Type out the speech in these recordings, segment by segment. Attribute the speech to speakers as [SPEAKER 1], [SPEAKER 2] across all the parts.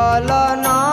[SPEAKER 1] বলো না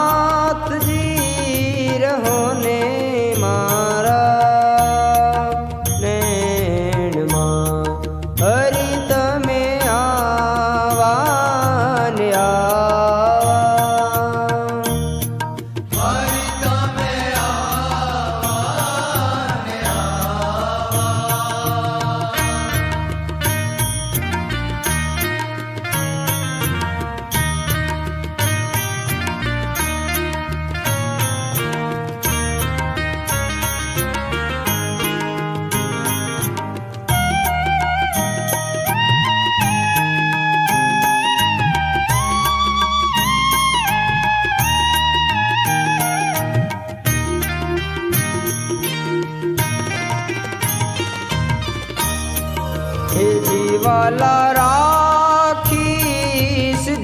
[SPEAKER 1] વાલા રાખીશ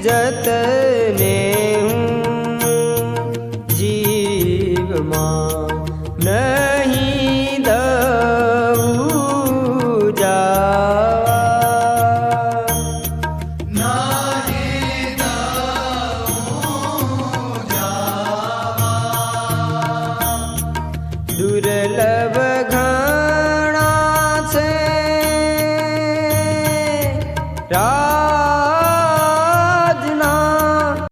[SPEAKER 1] જતને હું જીવમાં નહીં દઉં જાવા દુર્લભ Yeah.